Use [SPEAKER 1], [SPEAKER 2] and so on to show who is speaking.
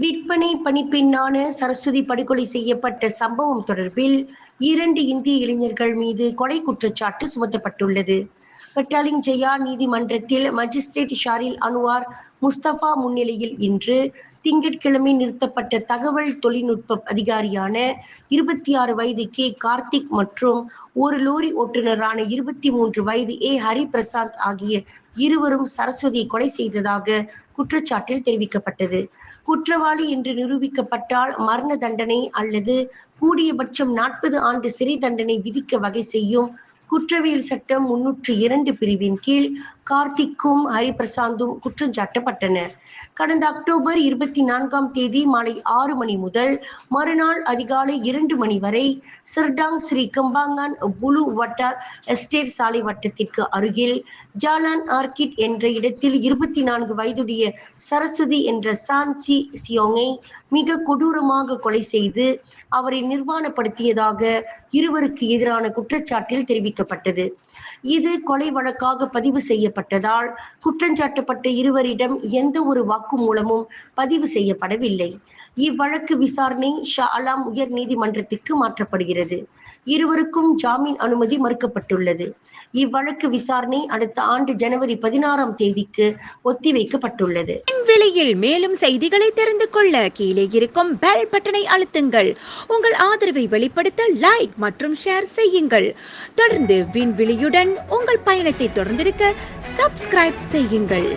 [SPEAKER 1] விற்பனை பணிப்பெண்ணான சரஸ்வதி படுகொலை செய்யப்பட்ட சம்பவம் தொடர்பில் இரண்டு இந்திய இளைஞர்கள் மீது கொலை குற்றச்சாட்டு சுமத்தப்பட்டுள்ளது. பெட்டாலிங் ஜெயா நீதிமன்றத்தில் மஜிஸ்ட்ரேட் ஷாரில் அனுவார் முஸ்தபா முன்னிலையில் இன்று திங்கட்கிழமை நிறுத்தப்பட்ட தகவல் தொழில்நுட்ப அதிகாரியான இருபத்தி ஆறு வயது கே கார்த்திக் மற்றும் ஒரு லோரி ஓட்டுநரான இருபத்தி மூன்று வயது ஏ ஹரிபிரசாத் ஆகிய இருவரும் சரஸ்வதியை கொலை செய்ததாக குற்றச்சாட்டில் தெரிவிக்கப்பட்டது. குற்றவாளி என்று நிரூபிக்கப்பட்டால் மரண தண்டனை அல்லது கூடியபட்சம் நாற்பது ஆண்டு சிறை தண்டனை விதிக்க வகை செய்யும் குற்றவியல் சட்டம் முன்னூற்று இரண்டு பிரிவின் கீழ் கார்த்திக்கும் ஹரிபிரசாந்தும் குற்றம் சாட்டப்பட்டனர். கடந்த அக்டோபர் இருபத்தி நான்காம் தேதி மாலை ஆறு மணி முதல் மறுநாள் அதிகாலை இரண்டு மணி வரை சிர்டாங் ஸ்ரீ கம்பாங்கான் புலு வட்டார் எஸ்டேட் சாலை வட்டத்திற்கு அருகில் ஜாலான் ஆர்கிட் என்ற இடத்தில் இருபத்தி நான்கு வயதுடைய சரஸ்வதி என்ற சான்சி சியோங்கை மிக கொடூரமாக கொலை செய்து அவரை நிர்வாணப்படுத்தியதாக இருவருக்கு எதிரான குற்றச்சாட்டில் தெரிவிக்கப்பட்டது. இது கொலை வழக்காக பதிவு செய்யப்பட்டதால் குற்றஞ்சாட்டப்பட்ட இருவரிடம் எந்த ஒரு வாக்குமூலமும் பதிவு செய்யப்படவில்லை. இவ்வழக்கு விசாரணை ஷா அலாம் உயர் நீதிமன்றத்திற்கு மாற்றப்படுகிறது. இருவருக்கும் ஜாமீன் அனுமதி மறுக்கப்பட்டுள்ளது. இவ்வழக்கு விசாரணை அடுத்த ஆண்டு ஜனவரி பதினாறாம் தேதிக்கு ஒத்திவைக்கப்பட்டுள்ளது.
[SPEAKER 2] விலையில் மேலும் செய்திகளை தெரிந்து கொள்ள கீழே இருக்கும் பெல் பட்டனை அழுத்துங்கள். உங்கள் ஆதரவை வெளிப்படுத்த லைக் மற்றும் ஷேர் செய்யுங்கள். தொடர்ந்து விண்வெளியுடன் உங்கள் பயணத்தை தொடர்ந்திருக்க சப்ஸ்கிரைப் செய்யுங்கள்.